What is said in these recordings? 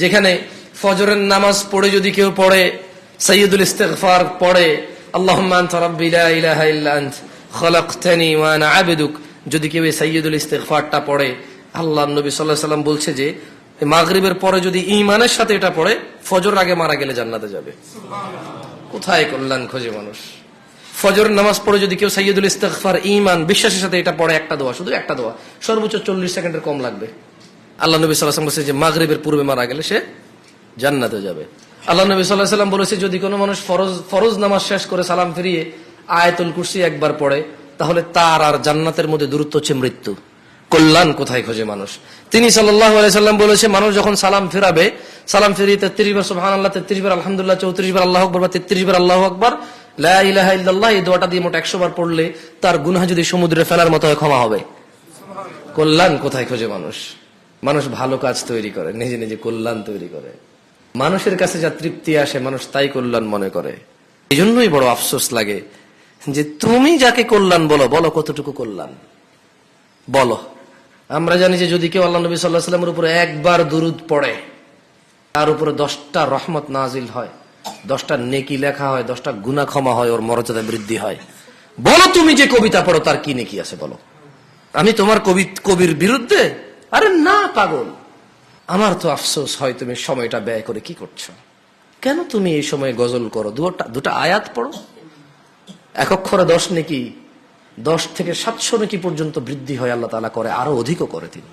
যেখানে ফজরের নামাজ পড়ে যদি কেউ পড়ে সৈয়দুল ইস্তেগফার পড়ে আল্লাহুম্মা আনতা রাব্বি লা ইলাহা ইল্লা আন্ত খলাকতানি ওয়া আনা আবদুক। যদি কেউ এই সৈয়দুল ইস্তেগফারটা পড়ে আল্লাহ নবী আলাইহি সাল্লাম বলছে যে মাগরিবের পরে যদি ইমানের সাথে এটা পড়ে ফজর আগে মারা গেলে জান্নাতে যাবে। কোথায় কল্যাণ খোঁজে মানুষ? ফজর নামাজ পড়ে যদি কেউ সৈয়দুল ইস্তেগফার ইমান বিশ্বাসের সাথে এটা পড়ে একটা দোয়া শুধু একটা দোয়া সর্বোচ্চ চল্লিশ সেকেন্ডের কম লাগবে। আল্লাহ নবী সাল্লাহ বলছে যে মাগরিবের পূর্বে মারা গেলে সে জান্নাতে যাবে। আল্লাহ নবী সাল্লাহ সাল্লাম বলেছে, যদি কোনো মানুষ ফরজ ফরজ নামাজ শেষ করে সালাম ফিরিয়ে আয়াতুল কুরসি একবার পড়ে, তাহলে তার আর জান্নাতের মধ্যে দূরত্ব হচ্ছে মৃত্যু। কল্যাণ কোথায় খোঁজে মানুষ? তিনি সাল্লাম বলেছে, মানুষ যখন সালাম ফেরাবে, সালাম ফিরিয়ে তেত্রিশ বার সুহান আল্লাহ তেত্রিশ বার আলহামদুলিল্লাহ, চৌত্রিশ বার আল্লাহ আকবর বা তেত্রিশ বার আল্লাহ আকবর, লা ইলাহা ইল্লাল্লাহ, এই দোয়াটা দিয়ে মোট একশো বার পড়লে তার গুনাহ যদি সমুদ্রে ফেলার মতো ক্ষমা হবে। কল্যাণ কোথায় খোঁজে মানুষ? মানুষ ভালো কাজ তৈরি করে, নিজে নিজে কল্যাণ তৈরি করে। মানুষের কাছে যা তৃপ্তি আসে, মানুষ তাই কল্যাণ মনে করে। এই জন্যই বড় আফসোস লাগে যে তুমি যাকে কল্যাণ বলো বলো কতটুকু কল্যাণ? বলো। আমরা জানি যে যদি কেউ আল্লাহ নবী সাল্লাহ সাল্লামের উপরে একবার দুরুদ পড়ে, তার উপরে দশটা রহমত নাজিল হয়, দশটা নেকি লেখা হয়, দশটা গুনা ক্ষমা হয়, ওর মর্যাদা বৃদ্ধি হয়। বলো তুমি যে কবিতা পড়ো, তার কি নেকি আছে বলো? আমি তোমার কবি, কবির বিরুদ্ধে আরে না, পাগল। আমার তো আফসোস হয় তুমি সময়টা ব্যয় করে কি করছ। কেন তুমি এই সময় গজল করো? দুটা দুটা আয়াত পড়ো? এক অক্ষরে দশ নাকি? দশ থেকে সাতশো নাকি পর্যন্ত বৃদ্ধি হয় আল্লাহ তালা করে, আরও অধিকও করে তিনি।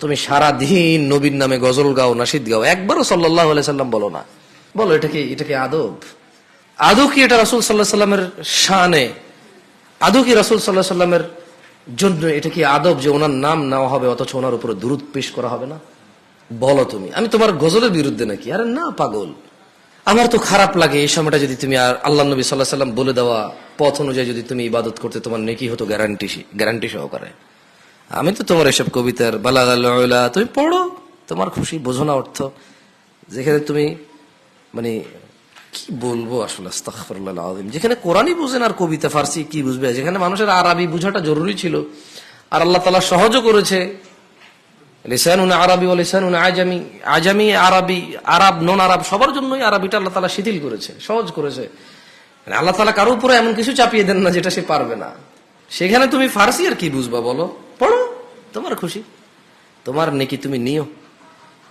তুমি সারা দিন নবীর নামে গজল গাও, নাসিদ গাও, একবারও সাল্লাহ সাল্লাম বলো না। বলো, এটা কি এটা কি আদব? আদৌ কি এটা রাসুল সাল্লাহ সাল্লামের শানে? আদৌ কি রাসুল সাল্লাহ সাল্লামের জন্য এটা কি আদব যে ওনার নাম নেওয়া হবে, অথচ ওনার উপরে দূরত পেশ করা হবে না? বলো তুমি। আমি তোমার গজলের বিরুদ্ধে নাকি? আরে না, পাগল। আমার তো খারাপ লাগে এই সময়টা যদি তুমি আর আল্লাহ নবী সাল্লাহ সাল্লাম বলে দেওয়া পথ অনুযায়ী যদি তুমি ইবাদত করতে, তোমার নেকি হতো গ্যারান্টি গ্যারান্টি সহকারে। আমি তো তোমার এসব কবিতার বালা তুমি পড়ো, তোমার খুশি বোঝো না অর্থ। যেখানে তুমি মানে কি বলব আসলে, আস্তাগফিরুল্লাহ আযীম যেখানে কোরআনই বুঝেন আর কবিতা ফার্সি কি বুঝবে? যেখানে মানুষের আরবি বুঝাটা জরুরি ছিল। আর আল্লাহ তালা সহজও করেছে। লিসানুন আরবি ও লিসানুন আজামি। আজামি আরবি, আরব, নন আরব, সবার জন্যই আরবিটা আল্লাহ তালা শিথিল করেছে, সহজ করেছে। মানে আল্লাহ তালা কারও উপরে এমন কিছু চাপিয়ে দেন না যেটা সে পারবে না। সেখানে তুমি ফার্সি আর কি বুঝবা বলো? পড়ো, তোমার খুশি। তোমার নেকি তুমি নিও।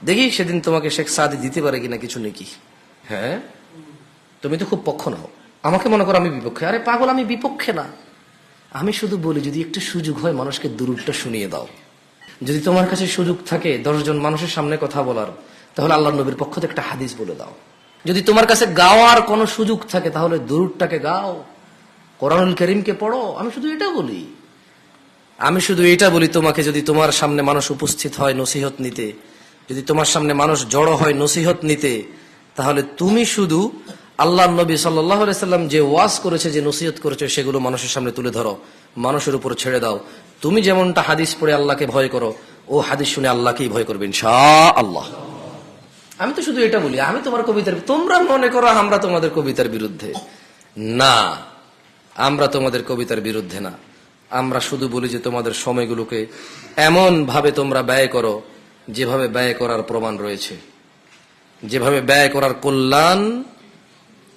দেখি সেদিন তোমাকে শেখ সাদি দিতে পারে কিনা কিছু নেকি। হ্যাঁ? তুমি তো খুব পক্ষ নাও। আমাকে মনে করো আমি বিপক্ষে। আরে পাগল, আমি বিপক্ষে না। আমি শুধু বলি, যদি একটু সুযোগ হয় মানুষকে দূরটা শুনিয়ে দাও। যদি তোমার কাছে সুযোগ থাকে দশজন মানুষের সামনে কথা বলার, তাহলে আল্লাহ নবীর পক্ষ থেকে একটা হাদিস বলে দাও। যদি তোমার কাছে গাওয়ার কোনো সুযোগ থাকে, তাহলে দূরটাকে গাও। কোরআনুল করিমকে পড়ো। আমি শুধু এটা বলি। আমি শুধু এটা বলি তোমাকে, যদি তোমার সামনে মানুষ উপস্থিত হয় নসিহত নিতে, যদি তোমার সামনে মানুষ জড়ো হয় নসিহত নিতে, তাহলে তুমি শুধু আল্লাহ নবী সাল্লাম যে ওয়াজ করেছে, যে নসিহত করেছে, সেগুলো মানুষের সামনে তুলে ধরো। মানুষের উপর ছেড়ে দাও। তুমি যেমনটা হাদিস পড়ে আল্লাহকে ভয় করো, ও হাদিস শুনে আল্লাহকেই ভয় করবেন শাহ আল্লাহ আমি তো শুধু এটা বলি, আমি তোমার কবিতার, তোমরা মনে করো আমরা তোমাদের কবিতার বিরুদ্ধে। না, আমরা তোমাদের কবিতার বিরুদ্ধে না। আমরা শুধু বলি যে তোমাদের সময়গুলোকে এমন ভাবে তোমরা ব্যয় করো, যেভাবে ব্যয় করার প্রমাণ রয়েছে। যেভাবে ব্যয় করার কল্যাণ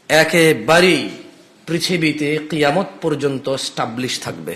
একেবারেই পৃথিবীতে কিয়ামত পর্যন্ত স্টাবলিশ থাকবে।